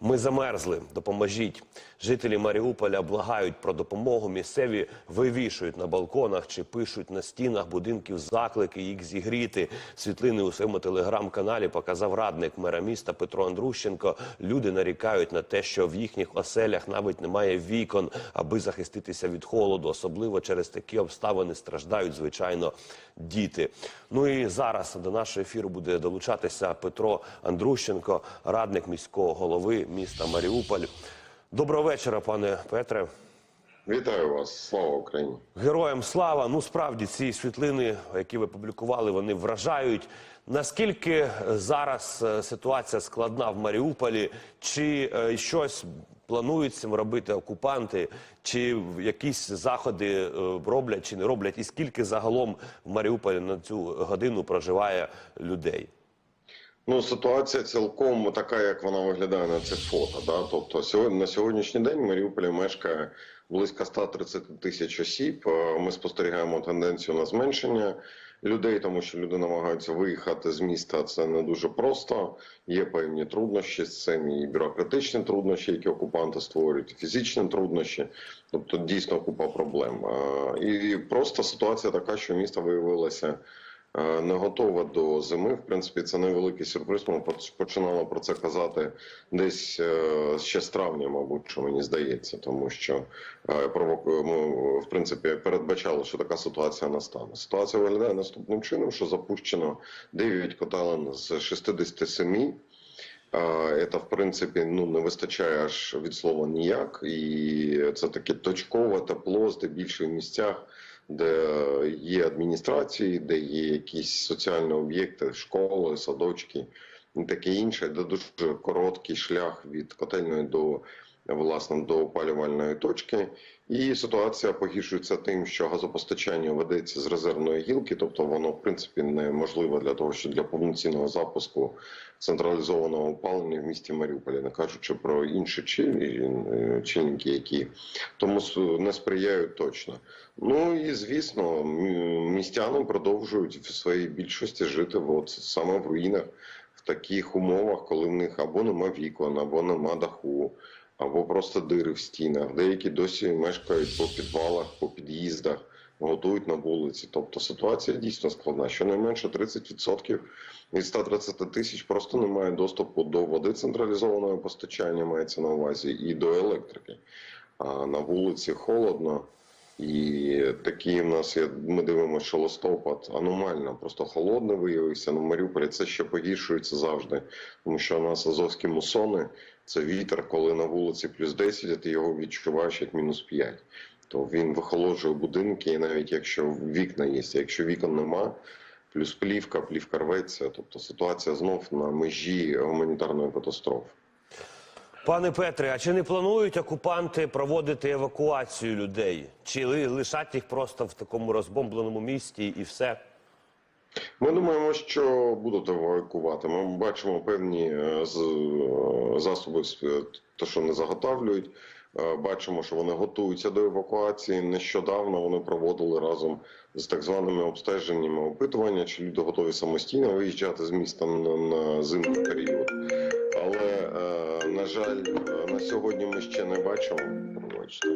Ми замерзли. Допоможіть. Жителі Маріуполя благають про допомогу. Місцеві вивішують на балконах чи пишуть на стінах будинків заклики їх зігріти. Світлини у своєму телеграм-каналі показав радник мера міста Петро Андрущенко. Люди нарікають на те, що в їхніх оселях навіть немає вікон, аби захиститися від холоду. Особливо через такі обставини страждають звичайно діти. Ну і зараз до нашого ефіру буде долучатися Петро Андрущенко, радник міського голови міста Маріуполь. Доброго вечора, пане Петре. Вітаю вас, слава Україні. Героям слава. Ну справді ці світлини, які ви публікували, вони вражають. Наскільки зараз е, ситуація складна в Маріуполі? Чи е, щось планують цим робити окупанти? Чи якісь заходи е, роблять чи не роблять? І скільки загалом в Маріуполі на цю годину проживає людей? Ну, ситуація цілком така, як вона виглядає на цих фото. Да? Тобто, на сьогоднішній день в Маріуполі мешкає близько 130 тисяч осіб. Е, Ми спостерігаємо тенденцію на зменшення людей, тому що люди намагаються виїхати з міста. Це не дуже просто. Є певні труднощі з цим, і бюрократичні труднощі, які окупанти створюють, і фізичні труднощі. Тобто дійсно купа проблем. Е, І просто ситуація така, що місто виявилося. Е, Не готова до зими. В принципі, це невеликий сюрприз. Ми починали про це казати десь е, ще з травня, мабуть, що мені здається, тому що е, ми, в принципі передбачали, що така ситуація настане. Ситуація виглядає наступним чином: що запущено 9 котелень з 67. Е, Це, в принципі, ну не вистачає аж від слова ніяк, і це таке точкове тепло, здебільшого в місцях, де є адміністрації, де є якісь соціальні об'єкти, школи, садочки і таке інше, де дуже короткий шлях від котельної до власне до опалювальної точки. І ситуація погіршується тим, що газопостачання ведеться з резервної гілки, тобто воно в принципі неможливо для того, що для повноцінного запуску централізованого опалення в місті Маріуполі, не кажучи про інші чільники, які тому не сприяють точно. Ну і звісно, містяни продовжують в своїй більшості жити от саме в руїнах в таких умовах, коли в них або нема вікон, або нема даху, або просто дири в стінах. Деякі досі мешкають по підвалах, по під'їздах, готують на вулиці. Тобто ситуація дійсно складна. Щонайменше 30% від 130 тисяч просто немає доступу до води централізованого постачання, мається на увазі, і до електрики. А на вулиці холодно. І такі в нас є. Ми дивимося, що листопад аномально, просто холодний виявився. На Маріуполі це ще погіршується завжди, тому що у нас азовські мусони це вітер, коли на вулиці плюс 10, а ти його відчуваєш як мінус 5. То він вихолоджує будинки, і навіть якщо вікна є, якщо вікон нема, плюс плівка, плівка рветься. Тобто ситуація знов на межі гуманітарної катастрофи. Пане Петре, а чи не планують окупанти проводити евакуацію людей? Чи лишать їх просто в такому розбомбленому місті і все? Ми думаємо, що будуть евакувати. Ми бачимо певні е, е, засоби, те, що не заготовлюють. Е, Бачимо, що вони готуються до евакуації. Нещодавно вони проводили разом з так званими обстеженнями опитування, чи люди готові самостійно виїжджати з міста на зимний період. Жаль, на сьогодні ми ще не бачимо. Пробачте.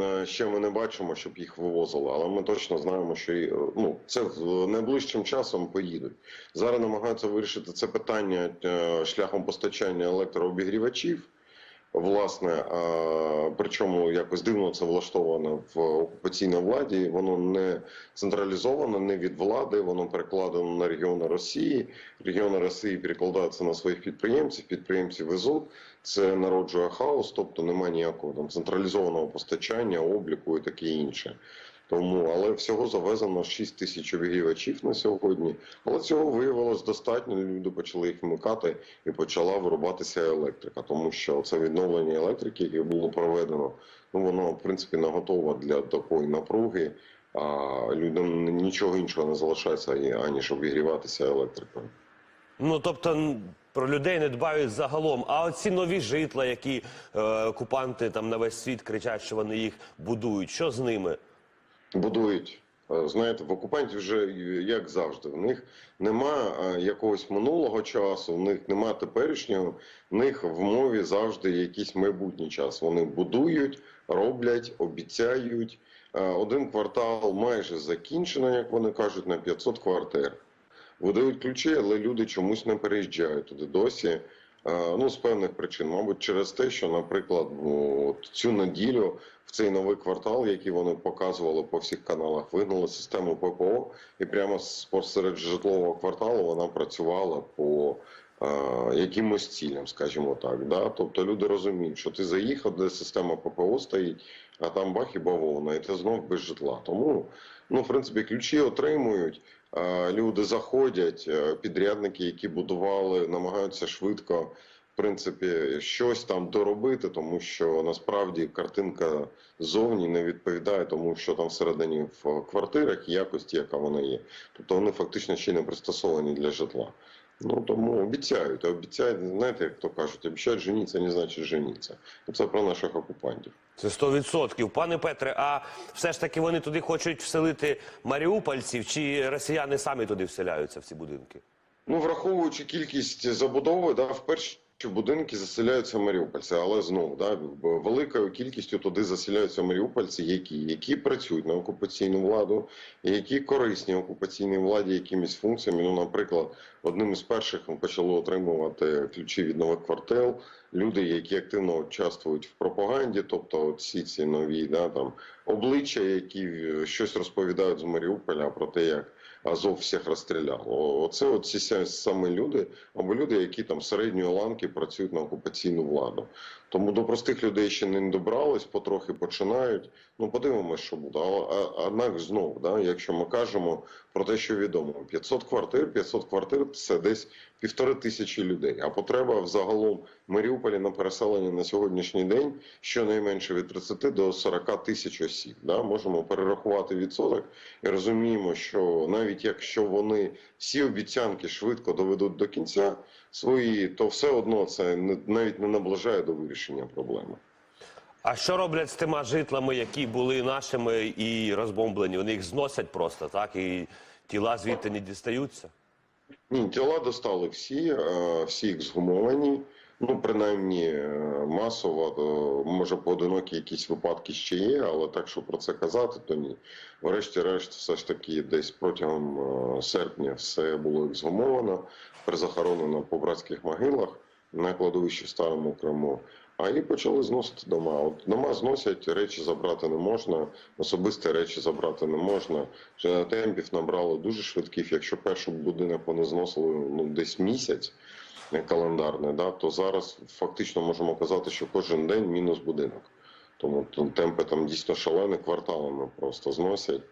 Е, Ще ми не бачимо, щоб їх вивозили, але ми точно знаємо, що ну це найближчим часом поїдуть. Зараз намагаються вирішити це питання е, шляхом постачання електрообігрівачів. Власне, причому якось дивно це влаштовано в окупаційній владі. Воно не централізовано, не від влади, воно перекладено на регіони Росії. Регіони Росії перекладаються на своїх підприємців, підприємці везуть. Це народжує хаос, тобто немає ніякого там централізованого постачання, обліку і таке інше. Тому, але всього завезено 6 тисяч обігрівачів на сьогодні. Але цього виявилось достатньо. Люди почали їх вмикати і почала вирубатися електрика, тому що це відновлення електрики, яке було проведено, ну воно в принципі не готове для такої напруги. А людям нічого іншого не залишається аніж обігріватися електрикою. Ну тобто про людей не дбають загалом. А оці нові житла, які е, окупанти там на весь світ кричать, що вони їх будують. Що з ними? Будують. Е, Знаєте, в окупантів вже е, як завжди, в них нема е, якогось минулого часу, в них нема теперішнього, в них в мові завжди якийсь майбутній час. Вони будують, роблять, обіцяють. Один квартал майже закінчено, як вони кажуть, на 500 квартир. Видають ключі, але люди чомусь не переїжджають туди досі. Е, Ну, з певних причин, мабуть, через те, що, наприклад, ну, от цю неділю в цей новий квартал, який вони показували по всіх каналах, вигнали систему ППО, і прямо посеред житлового кварталу вона працювала по е, якимось цілям, скажімо так. Да? Тобто люди розуміють, що ти заїхав, де система ППО стоїть, а там бах і бавовна, і ти знов без житла. Тому, ну, в принципі, ключі отримують. Люди заходять, е, підрядники, які будували, намагаються швидко, в принципі, щось там доробити, тому що насправді картинка зовні не відповідає тому, що там всередині в квартирах якості, яка вона є. Тобто вони фактично ще не пристосовані для житла. Ну тому обіцяють, а обіцяють, знаєте, як то кажуть, обіцяють женіться, не значить женіться. Це про наших окупантів. Це 100%. Пане Петре, а все ж таки вони туди хочуть вселити маріупольців, чи росіяни самі туди вселяються в ці будинки? Ну, враховуючи кількість забудови, да, в перші будинки заселяються маріупольці, але знову да, великою кількістю туди заселяються маріупольці, які, які працюють на окупаційну владу, які корисні окупаційній владі якимись функціями. Ну, наприклад, одним із перших ми почали отримувати ключі від нових квартал. Люди, які активно участвують в пропаганді, тобто всі ці нові да, там, обличчя, які щось розповідають з Маріуполя про те, як Азов всіх розстріляв. Оце ці самі люди, або люди, які там середньої ланки працюють на окупаційну владу. Тому до простих людей ще не добрались, потрохи починають. Ну подивимося, що буде. Однак знову, да, якщо ми кажемо про те, що відомо, 500 квартир, 500 квартир це десь півтори тисячі людей. А потреба взагалом Маріуполі на переселення на сьогоднішній день щонайменше від 30 до 40 тисяч осіб. Да? Можемо перерахувати відсоток і розуміємо, що навіть якщо вони всі обіцянки швидко доведуть до кінця свої, то все одно це не- навіть не наближає до вирішення проблеми. А що роблять з тими житлами, які були нашими і розбомблені? Вони їх зносять просто, так? І тіла звідти не дістаються? Ні, тіла достали всі, всі їх ексгумовані. Ну, принаймні е, масово, е, може поодинокі якісь випадки ще є, але так, що про це казати, то ні. Врешті-решт, все ж таки, десь протягом е, серпня все було ексгумовано, перезахоронено по братських могилах на кладовищі в Старому Криму. А і почали зносити дома. От дома зносять, речі забрати не можна, особисті речі забрати не можна. Темпів набрало дуже швидких. Якщо перший будинок вони зносили ну, десь місяць е, календарний, да, то зараз фактично можемо казати, що кожен день мінус будинок. Тому темпи там дійсно шалені, кварталами просто зносять.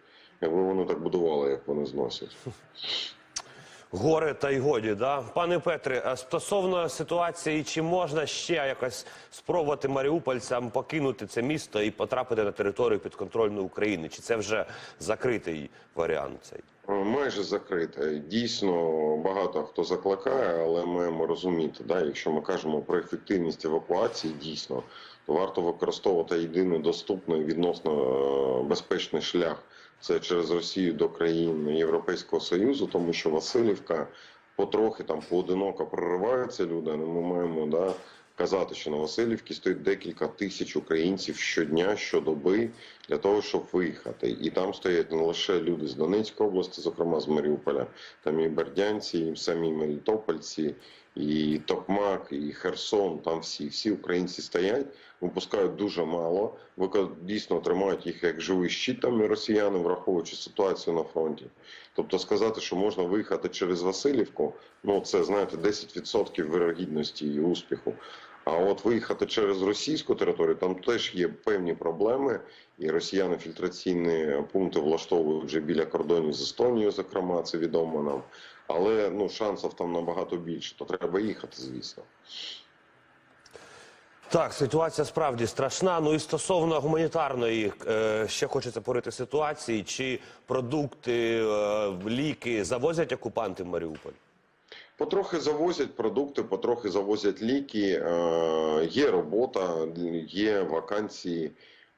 Якби вони так будували, як вони зносять. Горе та й годі, да? Пане Петре, стосовно ситуації, чи можна ще якось спробувати маріупольцям покинути це місто і потрапити на територію підконтрольної України? Чи це вже закритий варіант цей? Майже закрите. Дійсно, багато хто закликає, але маємо розуміти, да, якщо ми кажемо про ефективність евакуації, дійсно, то варто використовувати єдиний доступний відносно е, безпечний шлях. Це через Росію до країн Європейського Союзу, тому що Васильівка потрохи там поодиноко прориваються люди. але Ми маємо да, казати, що на Васильівці стоїть декілька тисяч українців щодня, щодоби для того, щоб виїхати. І там стоять не лише люди з Донецької області, зокрема з Маріуполя, там і бердянці, і самі Мелітопольці, і Токмак, і Херсон. Там всі, всі українці стоять, випускають дуже мало. Дійсно тримають їх як живий щит там і росіяни, враховуючи ситуацію на фронті. Тобто сказати, що можна виїхати через Васильівку, ну це знаєте 10% вирогідності і успіху. А от виїхати через російську територію, там теж є певні проблеми, і росіяни фільтраційні пункти влаштовують вже біля кордонів з Естонією, зокрема, це відомо нам. Але ну шансів там набагато більше, то треба їхати, звісно. Так, ситуація справді страшна. Ну і стосовно гуманітарної, е, ще хочеться порити ситуації, чи продукти, е, ліки завозять окупанти в Маріуполь? Потрохи завозять продукти, потрохи завозять ліки. Е, є робота, є вакансії.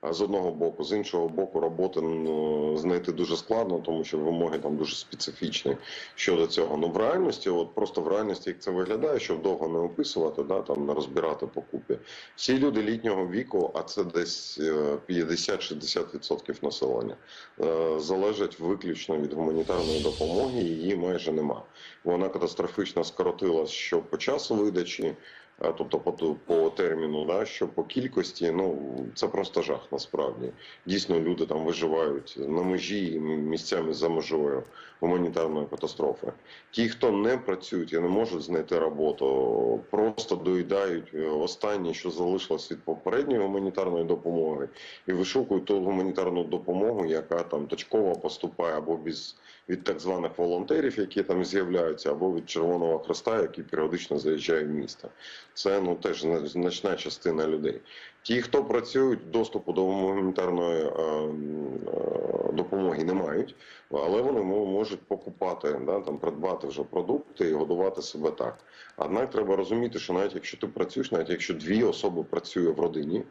З одного боку, з іншого боку, роботи ну, знайти дуже складно, тому що вимоги там дуже специфічні щодо цього. Ну в реальності, от просто в реальності, як це виглядає, щоб довго не описувати, да там не розбирати покупи. Всі люди літнього віку, а це десь е, 50-60% населення, е, залежать виключно від гуманітарної допомоги. Її майже нема. Вона катастрофічно скоротилась що по часу видачі. Тобто по, по терміну, да, що по кількості, ну це просто жах насправді. Дійсно, люди там виживають на межі місцями за межою гуманітарної катастрофи. Ті, хто не працюють і не можуть знайти роботу, просто доїдають е, останнє, що залишилось від попередньої гуманітарної допомоги, і вишукують ту гуманітарну допомогу, яка там точково поступає або без від так званих волонтерів, які там з'являються, або від Червоного Хреста, який періодично заїжджає в місто. Це ну теж зна- значна частина людей. Ті, хто працюють, доступу до гуманітарної е, е, допомоги не мають, але вони можуть покупати, да, там, придбати вже продукти і годувати себе так. Однак треба розуміти, що навіть якщо ти працюєш, навіть якщо дві особи працює в родині,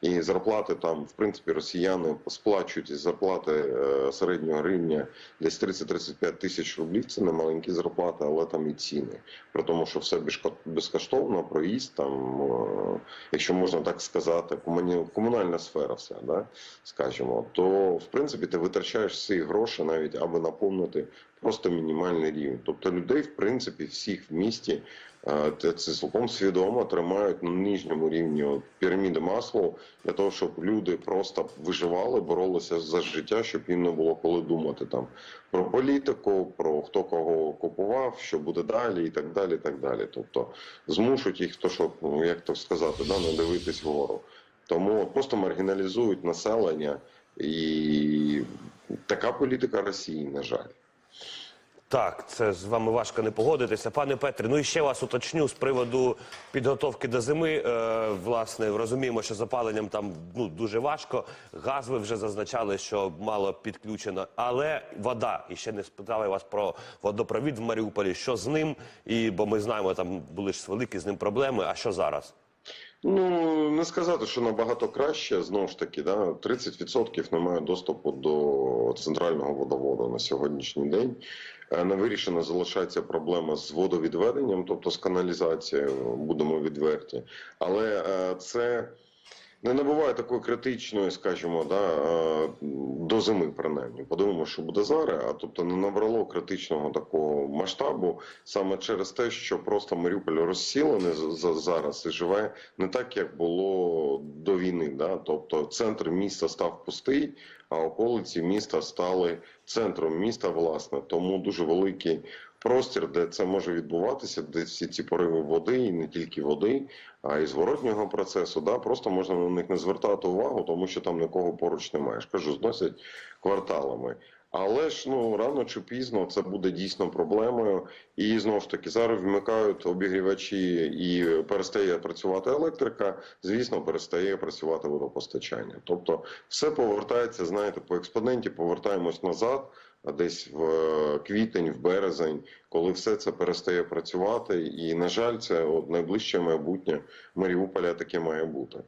і зарплати там, в принципі, росіяни сплачують із зарплати е, середнього рівня десь 30-35 тисяч рублів. Це не маленькі зарплати, але там і ціни. При тому, що все безко- безкоштовно, проїзд там, е, якщо можна так сказати, комуні- комунальна сфера, вся, да, скажімо, то в принципі ти витрачаєш всі гроші навіть аби наповнити просто мінімальний рівень. Тобто людей, в принципі, всіх в місті е, це цілком свідомо тримають на нижньому рівні піраміди Маслоу для того, щоб люди просто виживали, боролися за життя, щоб їм не було коли думати там про політику, про хто кого купував, що буде далі, і так далі. і так далі. Тобто змушують їх, то щоб ну як то сказати, да, не дивитись вгору. Тому просто маргіналізують населення, і така політика Росії, на жаль. Так, це з вами важко не погодитися. Пане Петре, ну і ще вас уточню з приводу підготовки до зими. Е, власне, розуміємо, що з опаленням там ну, дуже важко. Газ ви вже зазначали, що мало підключено, але вода. І ще не спитали вас про водопровід в Маріуполі. Що з ним? І бо ми знаємо, там були ж великі з ним проблеми. А що зараз? Ну не сказати, що набагато краще. Знову ж таки, да, 30% немає доступу до центрального водоводу на сьогоднішній день. Е, Не вирішена залишається проблема з водовідведенням, тобто з каналізацією, будемо відверті. Але е, це не набуває такої критичної, скажімо, да, е, до зими, принаймні. Подивимося, що буде зараз. А тобто не набрало критичного такого масштабу саме через те, що просто Маріуполь розсілений зараз і живе не так, як було до війни. Да? Тобто центр міста став пустий, а околиці міста стали центром міста, власне. Тому дуже великий простір, де це може відбуватися, де всі ці пориви води, і не тільки води, а й зворотнього процесу. Да? Просто можна на них не звертати увагу, тому що там нікого поруч немає. Кажу, зносять кварталами. Але ж ну рано чи пізно це буде дійсно проблемою. І знову ж таки зараз вмикають обігрівачі і перестає працювати електрика. Звісно, перестає працювати водопостачання. Тобто, все повертається, знаєте, по експоненті повертаємось назад, десь в е, квітень, в березень, коли все це перестає працювати. І на жаль, це от найближче майбутнє Маріуполя таке має бути.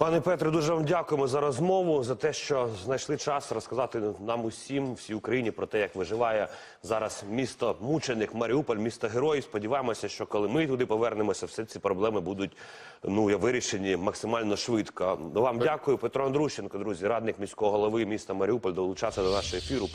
Пане Петре, дуже вам дякуємо за розмову, за те, що знайшли час розказати нам усім, всій Україні про те, як виживає зараз місто мучених Маріуполь, місто герой. Сподіваємося, що коли ми туди повернемося, всі ці проблеми будуть ну вирішені максимально швидко. Вам дякую, Петро Андрущенко, друзі, радник міського голови міста Маріуполь, долучався до нашого ефіру.